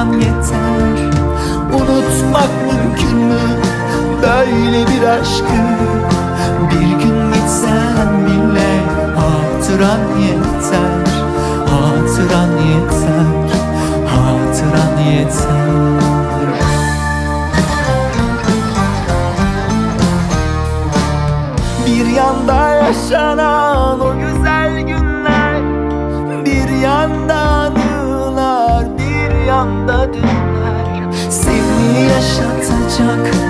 hatıran yeter. Unutmak mümkün mü? Böyle bir aşkı Bir gün gitsen bile hatıran yeter. Hatıran yeter. Hatıran yeter. Bir yanda yaşanan o güzel günler Bir yanda yaşatacak